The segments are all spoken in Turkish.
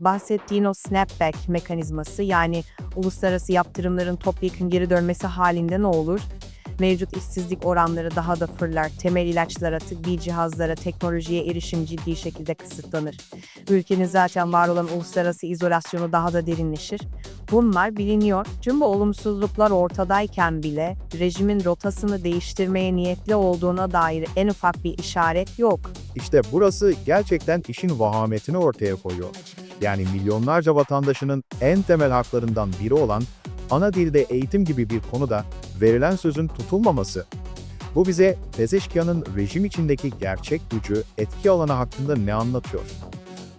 Bahsettiğin o snapback mekanizması yani uluslararası yaptırımların topyekun geri dönmesi halinde ne olur? Mevcut işsizlik oranları daha da fırlar, temel ilaçlara, tıbbi cihazlara, teknolojiye erişim ciddi şekilde kısıtlanır. Ülkenin zaten var olan uluslararası izolasyonu daha da derinleşir. Bunlar biliniyor. Tüm bu olumsuzluklar ortadayken bile rejimin rotasını değiştirmeye niyetli olduğuna dair en ufak bir işaret yok. İşte burası gerçekten işin vahametini ortaya koyuyor. Yani milyonlarca vatandaşının en temel haklarından biri olan ana dilde eğitim gibi bir konuda verilen sözün tutulmaması. Bu bize Pezeşkian'ın rejim içindeki gerçek gücü, etki alanı hakkında ne anlatıyor?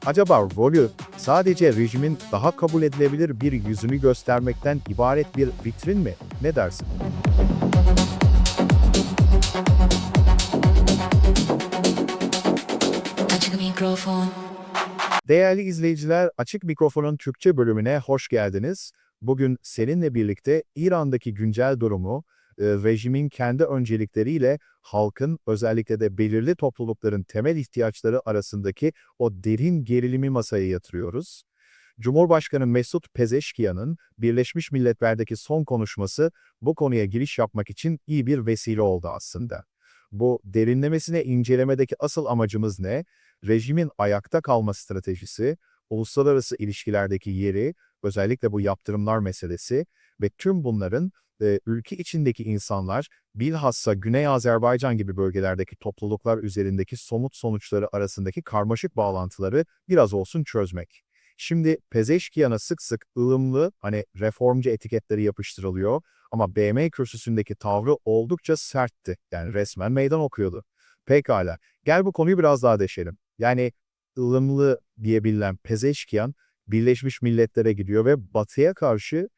Acaba rolü sadece rejimin daha kabul edilebilir bir yüzünü göstermekten ibaret bir vitrin mi? Ne dersin? Açık. Değerli izleyiciler, Açık Mikrofon'un Türkçe bölümüne hoş geldiniz. Bugün seninle birlikte İran'daki güncel durumu, e, rejimin kendi öncelikleriyle halkın, özellikle de belirli toplulukların temel ihtiyaçları arasındaki o derin gerilimi masaya yatırıyoruz. Cumhurbaşkanı Mesut Pezeşkiyan'ın Birleşmiş Milletler'deki son konuşması bu konuya giriş yapmak için iyi bir vesile oldu aslında. Bu derinlemesine incelemedeki asıl amacımız ne? Rejimin ayakta kalma stratejisi, uluslararası ilişkilerdeki yeri, özellikle bu yaptırımlar meselesi ve tüm bunların e, ülke içindeki insanlar, bilhassa Güney Azerbaycan gibi bölgelerdeki topluluklar üzerindeki somut sonuçları arasındaki karmaşık bağlantıları biraz olsun çözmek. Şimdi Pezeşkiyan'a sık sık ılımlı, hani reformcu etiketleri yapıştırılıyor ama BM kürsüsündeki tavrı oldukça sertti. Yani resmen meydan okuyordu. Pekala, gel bu konuyu biraz daha deşelim. Yani ılımlı diyebililen Pezeşkiyan Birleşmiş Milletler'e gidiyor ve Batı'ya karşı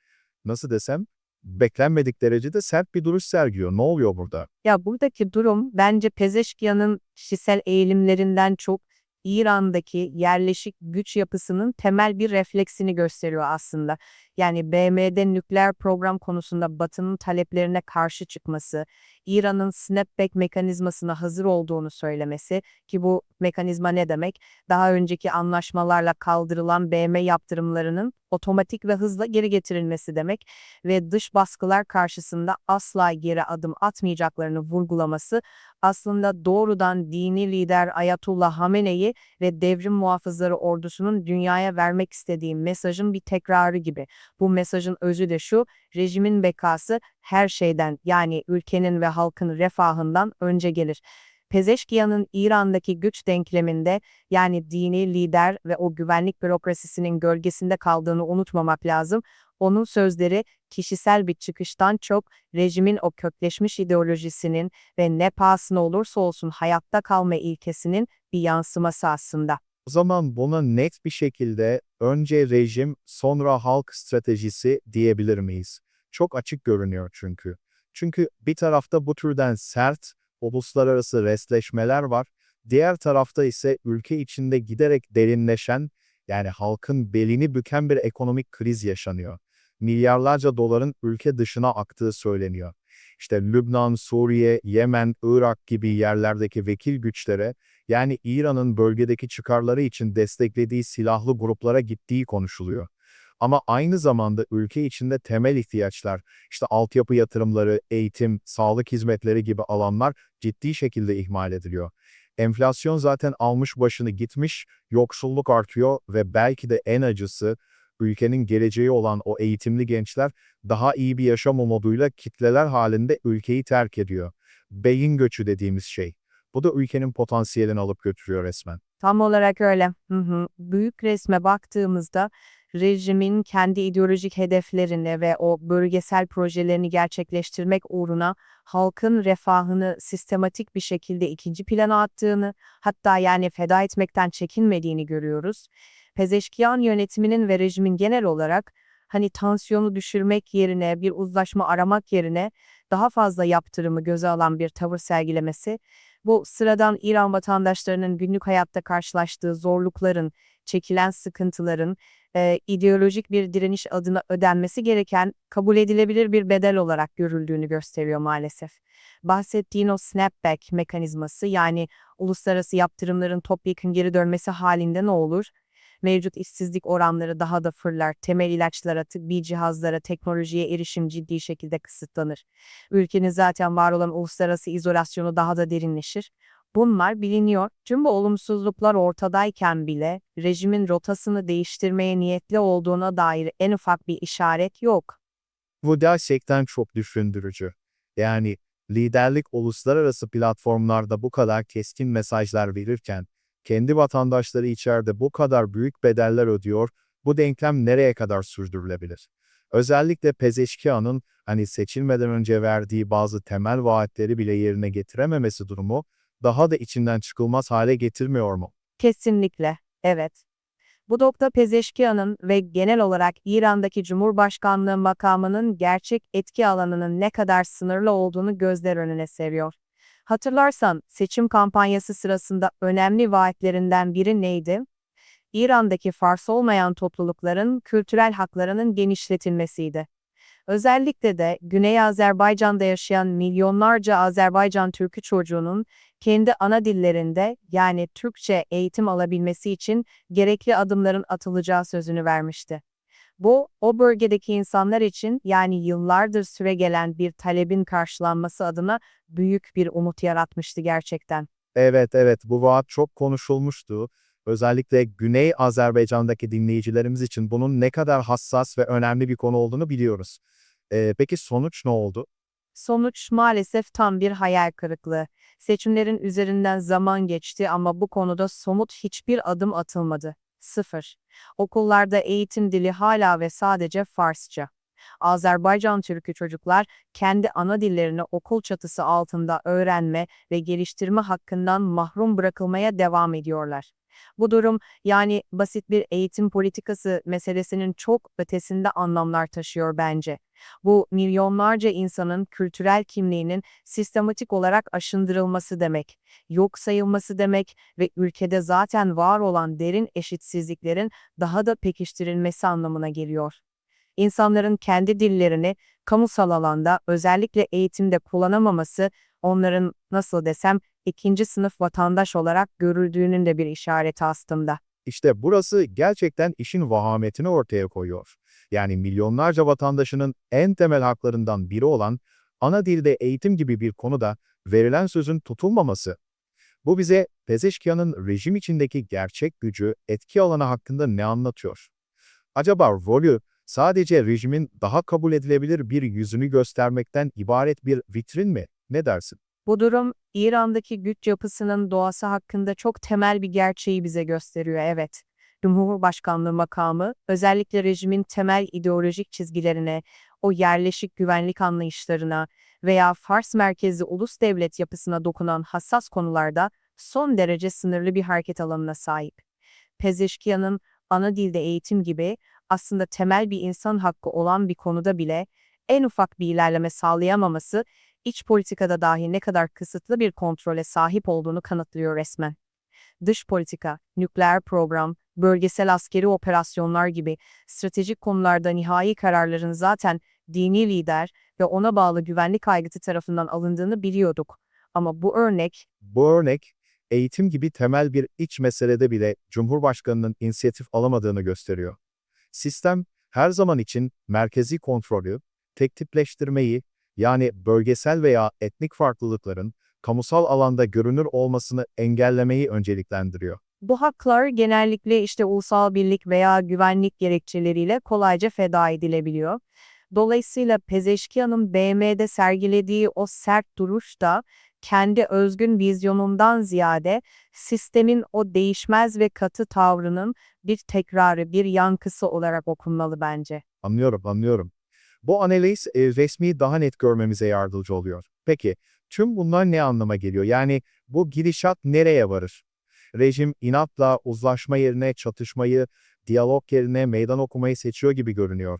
nasıl desem beklenmedik derecede sert bir duruş sergiliyor. Ne oluyor burada? Ya buradaki durum bence Pezeşkiyan'ın kişisel eğilimlerinden çok İran'daki yerleşik güç yapısının temel bir refleksini gösteriyor aslında. Yani BM'de nükleer program konusunda Batı'nın taleplerine karşı çıkması, İran'ın snapback mekanizmasına hazır olduğunu söylemesi ki bu mekanizma ne demek? Daha önceki anlaşmalarla kaldırılan BM yaptırımlarının otomatik ve hızla geri getirilmesi demek ve dış baskılar karşısında asla geri adım atmayacaklarını vurgulaması aslında doğrudan dini lider Ayatullah Hamene'yi ve devrim muhafızları ordusunun dünyaya vermek istediği mesajın bir tekrarı gibi. Bu mesajın özü de şu, rejimin bekası her şeyden yani ülkenin ve halkın refahından önce gelir. Pezeşkiyan'ın İran'daki güç denkleminde yani dini lider ve o güvenlik bürokrasisinin gölgesinde kaldığını unutmamak lazım. Onun sözleri kişisel bir çıkıştan çok rejimin o kökleşmiş ideolojisinin ve ne pahasına olursa olsun hayatta kalma ilkesinin bir yansıması aslında. O zaman buna net bir şekilde önce rejim sonra halk stratejisi diyebilir miyiz? Çok açık görünüyor çünkü. Çünkü bir tarafta bu türden sert, uluslararası resleşmeler var. Diğer tarafta ise ülke içinde giderek derinleşen, yani halkın belini büken bir ekonomik kriz yaşanıyor. Milyarlarca doların ülke dışına aktığı söyleniyor. İşte Lübnan, Suriye, Yemen, Irak gibi yerlerdeki vekil güçlere, yani İran'ın bölgedeki çıkarları için desteklediği silahlı gruplara gittiği konuşuluyor. Ama aynı zamanda ülke içinde temel ihtiyaçlar, işte altyapı yatırımları, eğitim, sağlık hizmetleri gibi alanlar ciddi şekilde ihmal ediliyor. Enflasyon zaten almış başını gitmiş, yoksulluk artıyor ve belki de en acısı ülkenin geleceği olan o eğitimli gençler daha iyi bir yaşam umuduyla kitleler halinde ülkeyi terk ediyor. Beyin göçü dediğimiz şey. Bu da ülkenin potansiyelini alıp götürüyor resmen. Tam olarak öyle. Hı hı. Büyük resme baktığımızda rejimin kendi ideolojik hedeflerini ve o bölgesel projelerini gerçekleştirmek uğruna halkın refahını sistematik bir şekilde ikinci plana attığını, hatta yani feda etmekten çekinmediğini görüyoruz. Pezeşkiyan yönetiminin ve rejimin genel olarak hani tansiyonu düşürmek yerine, bir uzlaşma aramak yerine daha fazla yaptırımı göze alan bir tavır sergilemesi, bu sıradan İran vatandaşlarının günlük hayatta karşılaştığı zorlukların, çekilen sıkıntıların, e, ideolojik bir direniş adına ödenmesi gereken kabul edilebilir bir bedel olarak görüldüğünü gösteriyor maalesef. Bahsettiğin o snapback mekanizması yani uluslararası yaptırımların topyekun geri dönmesi halinde ne olur? Mevcut işsizlik oranları daha da fırlar. Temel ilaçlara, tıbbi cihazlara, teknolojiye erişim ciddi şekilde kısıtlanır. Ülkenin zaten var olan uluslararası izolasyonu daha da derinleşir. Bunlar biliniyor. Tüm bu olumsuzluklar ortadayken bile rejimin rotasını değiştirmeye niyetli olduğuna dair en ufak bir işaret yok. Bu gerçekten çok düşündürücü. Yani liderlik uluslararası platformlarda bu kadar keskin mesajlar verirken, kendi vatandaşları içeride bu kadar büyük bedeller ödüyor, bu denklem nereye kadar sürdürülebilir? Özellikle Pezeşkian'ın hani seçilmeden önce verdiği bazı temel vaatleri bile yerine getirememesi durumu, daha da içinden çıkılmaz hale getirmiyor mu? Kesinlikle, evet. Bu nokta Pezeşkian'ın ve genel olarak İran'daki Cumhurbaşkanlığı makamının gerçek etki alanının ne kadar sınırlı olduğunu gözler önüne seriyor. Hatırlarsan seçim kampanyası sırasında önemli vaatlerinden biri neydi? İran'daki Fars olmayan toplulukların kültürel haklarının genişletilmesiydi. Özellikle de Güney Azerbaycan'da yaşayan milyonlarca Azerbaycan Türkü çocuğunun kendi ana dillerinde yani Türkçe eğitim alabilmesi için gerekli adımların atılacağı sözünü vermişti. Bu, o bölgedeki insanlar için yani yıllardır süregelen bir talebin karşılanması adına büyük bir umut yaratmıştı gerçekten. Evet evet bu vaat çok konuşulmuştu. Özellikle Güney Azerbaycan'daki dinleyicilerimiz için bunun ne kadar hassas ve önemli bir konu olduğunu biliyoruz. Ee, peki sonuç ne oldu? Sonuç maalesef tam bir hayal kırıklığı. Seçimlerin üzerinden zaman geçti ama bu konuda somut hiçbir adım atılmadı. Sıfır. Okullarda eğitim dili hala ve sadece Farsça. Azerbaycan Türkü çocuklar kendi ana dillerini okul çatısı altında öğrenme ve geliştirme hakkından mahrum bırakılmaya devam ediyorlar. Bu durum yani basit bir eğitim politikası meselesinin çok ötesinde anlamlar taşıyor bence. Bu milyonlarca insanın kültürel kimliğinin sistematik olarak aşındırılması demek, yok sayılması demek ve ülkede zaten var olan derin eşitsizliklerin daha da pekiştirilmesi anlamına geliyor. İnsanların kendi dillerini kamusal alanda özellikle eğitimde kullanamaması onların nasıl desem ikinci sınıf vatandaş olarak görüldüğünün de bir işareti aslında. İşte burası gerçekten işin vahametini ortaya koyuyor. Yani milyonlarca vatandaşının en temel haklarından biri olan ana dilde eğitim gibi bir konuda verilen sözün tutulmaması. Bu bize Pezeşkian'ın rejim içindeki gerçek gücü, etki alanı hakkında ne anlatıyor? Acaba rolü sadece rejimin daha kabul edilebilir bir yüzünü göstermekten ibaret bir vitrin mi? Ne dersin? Bu durum İran'daki güç yapısının doğası hakkında çok temel bir gerçeği bize gösteriyor evet. Cumhurbaşkanlığı makamı özellikle rejimin temel ideolojik çizgilerine, o yerleşik güvenlik anlayışlarına veya Fars merkezli ulus devlet yapısına dokunan hassas konularda son derece sınırlı bir hareket alanına sahip. Pezeşkiyan'ın ana dilde eğitim gibi aslında temel bir insan hakkı olan bir konuda bile en ufak bir ilerleme sağlayamaması iç politikada dahi ne kadar kısıtlı bir kontrole sahip olduğunu kanıtlıyor resmen. Dış politika, nükleer program, bölgesel askeri operasyonlar gibi stratejik konularda nihai kararların zaten dini lider ve ona bağlı güvenlik aygıtı tarafından alındığını biliyorduk. Ama bu örnek Bu örnek, eğitim gibi temel bir iç meselede bile Cumhurbaşkanı'nın inisiyatif alamadığını gösteriyor. Sistem, her zaman için merkezi kontrolü, tek tipleştirmeyi, yani bölgesel veya etnik farklılıkların kamusal alanda görünür olmasını engellemeyi önceliklendiriyor. Bu haklar genellikle işte ulusal birlik veya güvenlik gerekçeleriyle kolayca feda edilebiliyor. Dolayısıyla Pezeşkian'ın BM'de sergilediği o sert duruş da kendi özgün vizyonundan ziyade sistemin o değişmez ve katı tavrının bir tekrarı, bir yankısı olarak okunmalı bence. Anlıyorum, anlıyorum. Bu analiz e, resmi daha net görmemize yardımcı oluyor. Peki, tüm bunlar ne anlama geliyor? Yani bu gidişat nereye varır? Rejim inatla uzlaşma yerine çatışmayı, diyalog yerine meydan okumayı seçiyor gibi görünüyor.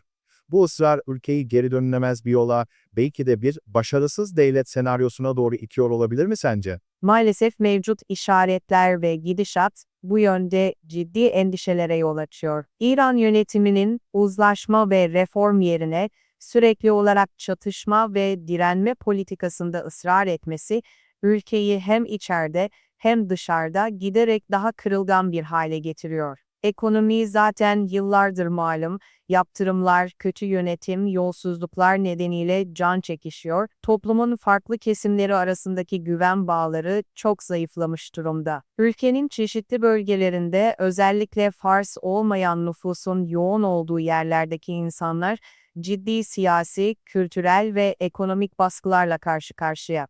Bu ısrar ülkeyi geri dönülemez bir yola, belki de bir başarısız devlet senaryosuna doğru itiyor olabilir mi sence? Maalesef mevcut işaretler ve gidişat bu yönde ciddi endişelere yol açıyor. İran yönetiminin uzlaşma ve reform yerine sürekli olarak çatışma ve direnme politikasında ısrar etmesi, ülkeyi hem içeride hem dışarıda giderek daha kırılgan bir hale getiriyor. Ekonomi zaten yıllardır malum. Yaptırımlar, kötü yönetim, yolsuzluklar nedeniyle can çekişiyor. Toplumun farklı kesimleri arasındaki güven bağları çok zayıflamış durumda. Ülkenin çeşitli bölgelerinde özellikle Fars olmayan nüfusun yoğun olduğu yerlerdeki insanlar ciddi siyasi, kültürel ve ekonomik baskılarla karşı karşıya.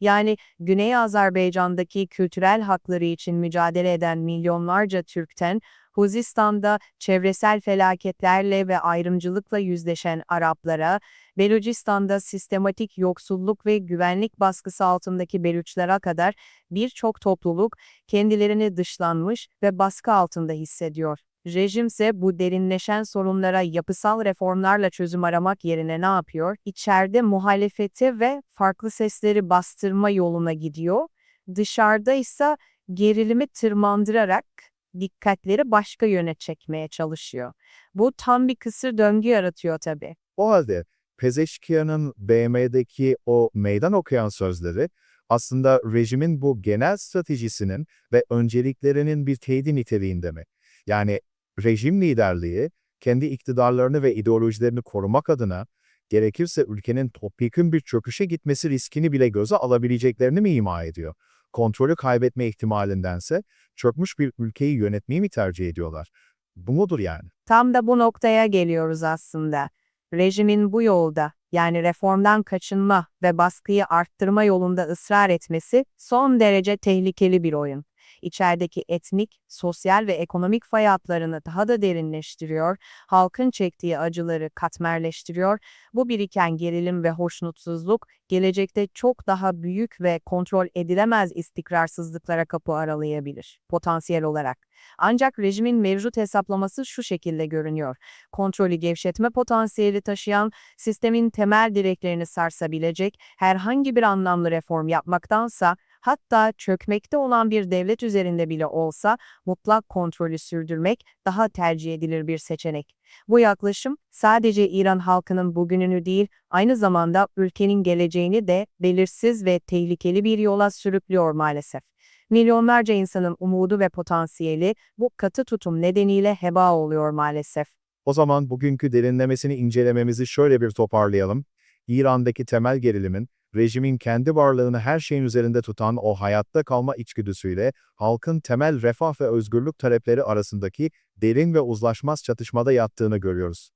Yani Güney Azerbaycan'daki kültürel hakları için mücadele eden milyonlarca Türk'ten, Huzistan'da çevresel felaketlerle ve ayrımcılıkla yüzleşen Araplara, Belucistan'da sistematik yoksulluk ve güvenlik baskısı altındaki Belüçlere kadar birçok topluluk kendilerini dışlanmış ve baskı altında hissediyor. Rejimse bu derinleşen sorunlara yapısal reformlarla çözüm aramak yerine ne yapıyor? İçeride muhalefeti ve farklı sesleri bastırma yoluna gidiyor. Dışarıda ise gerilimi tırmandırarak dikkatleri başka yöne çekmeye çalışıyor. Bu tam bir kısır döngü yaratıyor tabii. O halde Pezeşkiyan'ın BM'deki o meydan okuyan sözleri aslında rejimin bu genel stratejisinin ve önceliklerinin bir teyidi niteliğinde mi? Yani rejim liderliği kendi iktidarlarını ve ideolojilerini korumak adına gerekirse ülkenin topyekün bir çöküşe gitmesi riskini bile göze alabileceklerini mi ima ediyor? Kontrolü kaybetme ihtimalindense çökmüş bir ülkeyi yönetmeyi mi tercih ediyorlar? Bu mudur yani? Tam da bu noktaya geliyoruz aslında. Rejimin bu yolda, yani reformdan kaçınma ve baskıyı arttırma yolunda ısrar etmesi son derece tehlikeli bir oyun. İçerideki etnik, sosyal ve ekonomik fay hatlarını daha da derinleştiriyor, halkın çektiği acıları katmerleştiriyor. Bu biriken gerilim ve hoşnutsuzluk gelecekte çok daha büyük ve kontrol edilemez istikrarsızlıklara kapı aralayabilir potansiyel olarak. Ancak rejimin mevcut hesaplaması şu şekilde görünüyor. Kontrolü gevşetme potansiyeli taşıyan, sistemin temel direklerini sarsabilecek herhangi bir anlamlı reform yapmaktansa, hatta çökmekte olan bir devlet üzerinde bile olsa mutlak kontrolü sürdürmek daha tercih edilir bir seçenek. Bu yaklaşım sadece İran halkının bugününü değil, aynı zamanda ülkenin geleceğini de belirsiz ve tehlikeli bir yola sürüklüyor maalesef. Milyonlarca insanın umudu ve potansiyeli bu katı tutum nedeniyle heba oluyor maalesef. O zaman bugünkü derinlemesini incelememizi şöyle bir toparlayalım. İran'daki temel gerilimin, rejimin kendi varlığını her şeyin üzerinde tutan o hayatta kalma içgüdüsüyle halkın temel refah ve özgürlük talepleri arasındaki derin ve uzlaşmaz çatışmada yattığını görüyoruz.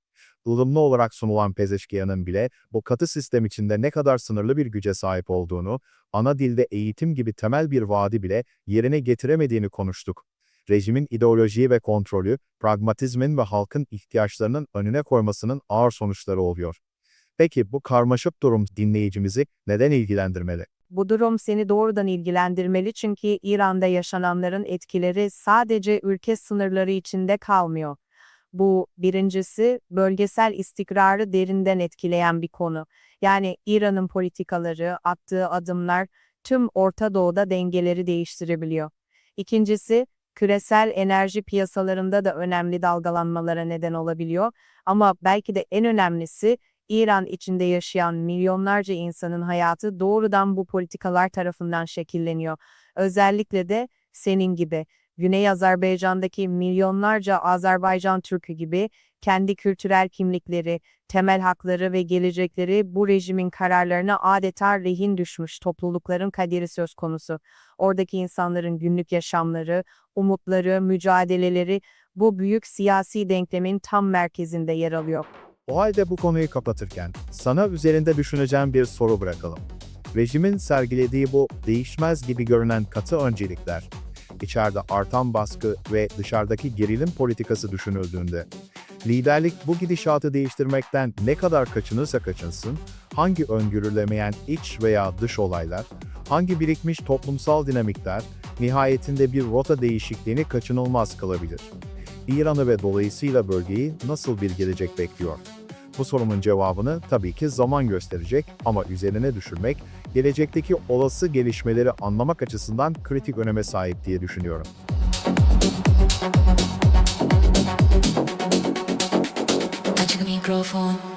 ılımlı olarak sunulan Pezeşkiyan'ın bile bu katı sistem içinde ne kadar sınırlı bir güce sahip olduğunu, ana dilde eğitim gibi temel bir vaadi bile yerine getiremediğini konuştuk. Rejimin ideolojiyi ve kontrolü, pragmatizmin ve halkın ihtiyaçlarının önüne koymasının ağır sonuçları oluyor. Peki bu karmaşık durum dinleyicimizi neden ilgilendirmeli? Bu durum seni doğrudan ilgilendirmeli çünkü İran'da yaşananların etkileri sadece ülke sınırları içinde kalmıyor. Bu birincisi bölgesel istikrarı derinden etkileyen bir konu. Yani İran'ın politikaları, attığı adımlar tüm Orta Doğu'da dengeleri değiştirebiliyor. İkincisi küresel enerji piyasalarında da önemli dalgalanmalara neden olabiliyor. Ama belki de en önemlisi İran içinde yaşayan milyonlarca insanın hayatı doğrudan bu politikalar tarafından şekilleniyor. Özellikle de senin gibi Güney Azerbaycan'daki milyonlarca Azerbaycan Türk'ü gibi kendi kültürel kimlikleri, temel hakları ve gelecekleri bu rejimin kararlarına adeta rehin düşmüş toplulukların kaderi söz konusu. Oradaki insanların günlük yaşamları, umutları, mücadeleleri bu büyük siyasi denklemin tam merkezinde yer alıyor. O halde bu konuyu kapatırken sana üzerinde düşüneceğim bir soru bırakalım. Rejimin sergilediği bu değişmez gibi görünen katı öncelikler, içeride artan baskı ve dışarıdaki gerilim politikası düşünüldüğünde, liderlik bu gidişatı değiştirmekten ne kadar kaçınırsa kaçınsın, hangi öngörülemeyen iç veya dış olaylar, hangi birikmiş toplumsal dinamikler, nihayetinde bir rota değişikliğini kaçınılmaz kılabilir. İran'ı ve dolayısıyla bölgeyi nasıl bir gelecek bekliyor? Bu sorunun cevabını tabii ki zaman gösterecek ama üzerine düşürmek, gelecekteki olası gelişmeleri anlamak açısından kritik öneme sahip diye düşünüyorum. Açık mikrofon.